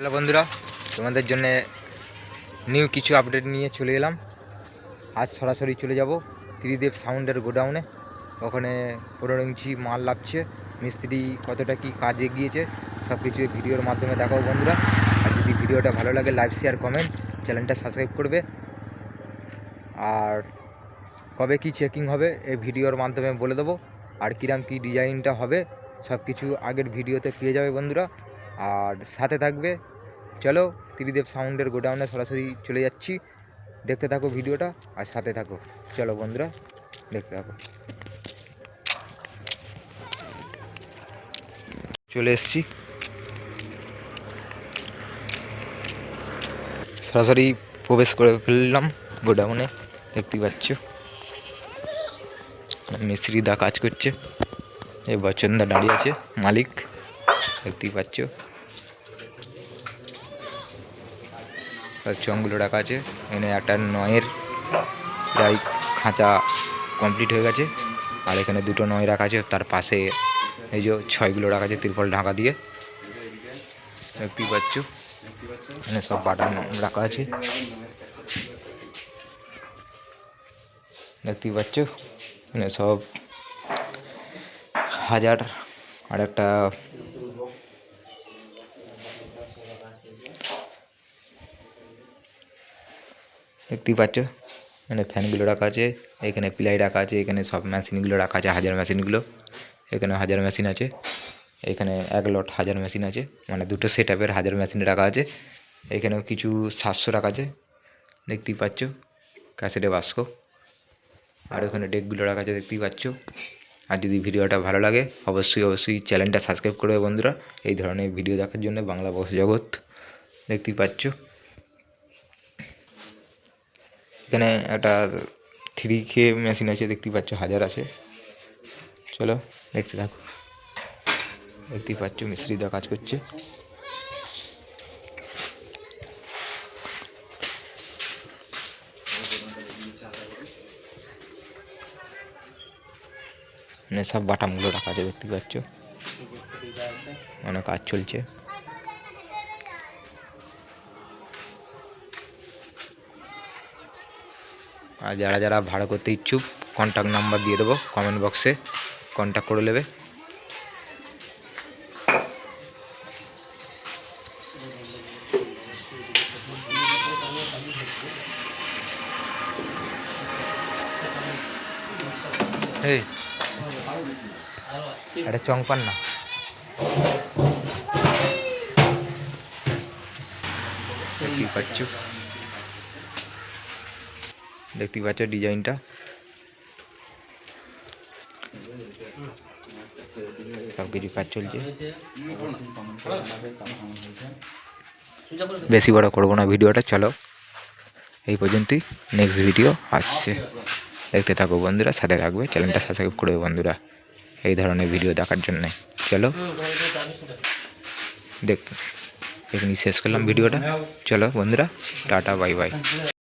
Hello বন্ধুরা, তোমাদের জন্য নিউ কিছু আপডেট নিয়ে চলে এলাম। আজ সরাসরি চলে যাব ত্রিদেব সাউন্ডের গোডাউনে। ওখানে পনেরো ইঞ্চি মাল লাগছে, মিস্ত্রি কতটা কি কাজে এগিয়েছে সব কিছু ভিডিওর মাধ্যমে দেখাবো বন্ধুরা। আর যদি ভিডিওটা ভালো লাগে লাইক শেয়ার কমেন্ট চ্যানেলটা সাবস্ক্রাইব করবে। আর কবে কি চেকিং হবে, এই ভিডিওর মাধ্যমে বলে দেবো। আর কিরাম কি ডিজাইনটা হবে সব কিছু আগের ভিডিওতে পেয়ে যাবে বন্ধুরা। আর সাথে থাকবে। চলো, ত্রিদেব সাউন্ডের গোডাউনে সরাসরি চলে যাচ্ছি। দেখতে থাকো ভিডিওটা আর সাথে থাকো। চলো বন্ধুরা, দেখতে থাকো। চলে এসছি। সরাসরি প্রবেশ করে ফেললাম গোডাউনে, দেখতেই পাচ্ছ। মিস্ত্রি দা কাজ করছে। এই বচনদা দাঁড়িয়ে আছে, মালিক, দেখতেই পাচ্ছ। আর চংগুলো রাখা আছে। এখানে একটা নয়ের প্রায় খাঁচা কমপ্লিট হয়ে গেছে। আর এখানে দুটো নয় রাখা আছে। তার পাশে এই যে ছয়গুলো রাখা আছে তিরপল ঢাকা দিয়ে। দেখতেই পাচ্ছ? এখানে সব বাটান রাখা আছে। দেখতেই পাচ্ছ? এখানে সব হাজার আর একটা দেখতেই পাচ্ছ। এখানে ফ্যানগুলো রাখা আছে, এখানে প্লাই রাখা আছে, এখানে সব মেশিনগুলো রাখা আছে, হাজার মেশিনগুলো। এখানে হাজার মেশিন আছে, এখানে এক লট হাজার মেশিন আছে মানে দুটো সেট আপের হাজার মেশিন রাখা আছে। এখানেও কিছু সাতশো রাখা আছে, দেখতেই পাচ্ছ, ক্যাসেটে বাস্ক। আর ওখানে ডেকগুলো রাখা আছে, দেখতেই পাচ্ছ। আর যদি ভিডিওটা ভালো লাগে, অবশ্যই অবশ্যই চ্যানেলটা সাবস্ক্রাইব করবে বন্ধুরা। এই ধরনের ভিডিও দেখার জন্য বাংলা বক্স জগৎ, দেখতেই পাচ্ছ। এখানে একটা থ্রি কে মেশিন আছে, দেখতেই পাচ্ছ, হাজার আছে। চলো, দেখতে থাকো। দেখতেই পাচ্ছ মিস্ত্রিদা কাজ করছে। মানে সব বাটামগুলো রাখা আছে দেখতে পাচ্ছ। অনেক কাজ চলছে। আর যারা যারা ভাড়া করতে ইচ্ছুক কন্ট্যাক্ট নাম্বার দিয়ে দেবো কমেন্ট বক্সে কন্ট্যাক্ট করে নেবে। এই, এটা চং পান না। দেখতেই পাচ্ছ। দেখতেই পাচ্ছ ডিজাইনটা। সব কিছু কাজ চলছে। বেশি বড় করব না ভিডিওটা, চলো। এই পর্যন্তই নেক্সট ভিডিও আসছে। দেখতে থাকো বন্ধুরা, সাথে থাকবে চ্যানেলটা সাবস্ক্রাইব করবে বন্ধুরা। এই ধরনের ভিডিও দেখার জন্য। চলো। দেখ এখানে শেষ করলাম ভিডিওটা। চলো বন্ধুরা, টাটা বাই বাই